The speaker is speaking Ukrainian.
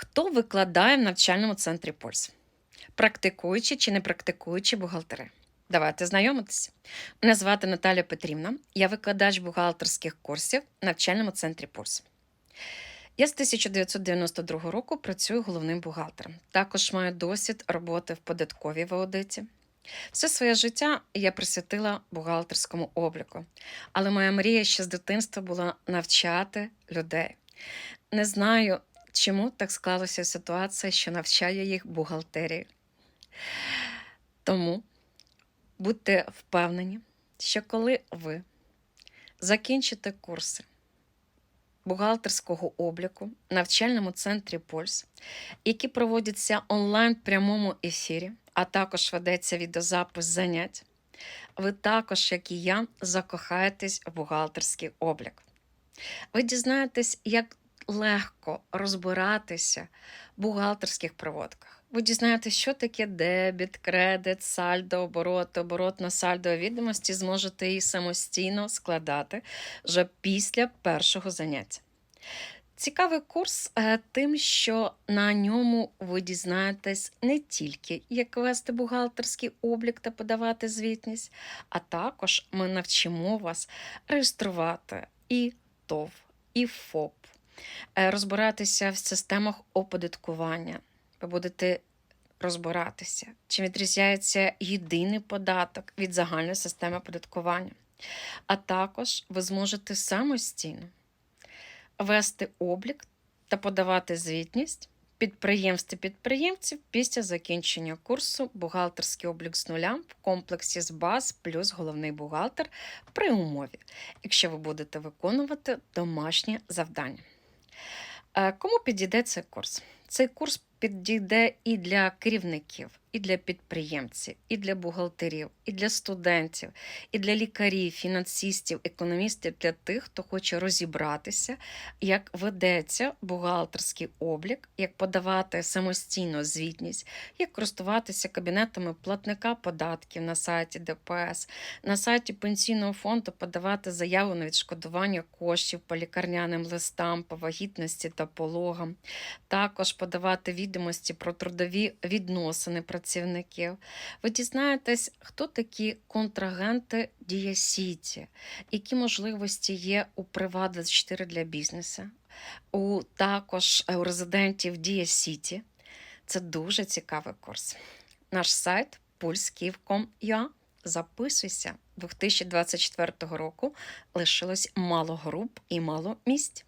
Хто викладає в навчальному центрі Пульс? Практикуючі чи не практикуючі бухгалтери? Давайте знайомитися. Мене звати Наталя Петрівна, я викладач бухгалтерських курсів в навчальному центрі Пульс. Я з 1992 року працюю головним бухгалтером. Також маю досвід роботи в податковій аудиті. Все своє життя я присвятила бухгалтерському обліку, але моя мрія ще з дитинства була навчати людей. Не знаю, чому так склалася ситуація, що навчаю їх бухгалтерії. Тому будьте впевнені, що коли ви закінчите курси бухгалтерського обліку в навчальному центрі Пульс, які проводяться онлайн в прямому ефірі, а також ведеться відеозапис занять, ви також, як і я, закохаєтесь в бухгалтерський облік. Ви дізнаєтесь, як легко розбиратися в бухгалтерських проводках. Ви дізнаєтесь, що таке дебіт, кредит, сальдо, оборот, оборот на сальдо відомості, зможете її самостійно складати вже після першого заняття. Цікавий курс е, тим, що на ньому ви дізнаєтесь не тільки, як вести бухгалтерський облік та подавати звітність, а також ми навчимо вас реєструвати і ТОВ, і ФОП, розбиратися в системах оподаткування. Ви будете розбиратися, чим відрізняється єдиний податок від загальної системи оподаткування. А також ви зможете самостійно вести облік та подавати звітність підприємств і підприємців після закінчення курсу бухгалтерський облік з нуля в комплексі з баз плюс головний бухгалтер при умові, якщо ви будете виконувати домашнє завдання. Е, Кому підійде цей курс? Цей курс підійде і для керівників, і для підприємців, і для бухгалтерів, і для студентів, і для лікарів, фінансистів, економістів, для тих, хто хоче розібратися, як ведеться бухгалтерський облік, як подавати самостійно звітність, як користуватися кабінетами платника податків на сайті ДПС, на сайті пенсійного фонду подавати заяву на відшкодування коштів по лікарняним листам, по вагітності та пологам, також подавати відомості про трудові відносини працівників. Ви дізнаєтесь, хто такі контрагенти Дія Сіті, які можливості є у Приват24 для бізнесу, у також у резидентів Дія Сіті. Це дуже цікавий курс. Наш сайт pulskiv.com.ua. Записуйся. 2024 року лишилось мало груп і мало місць.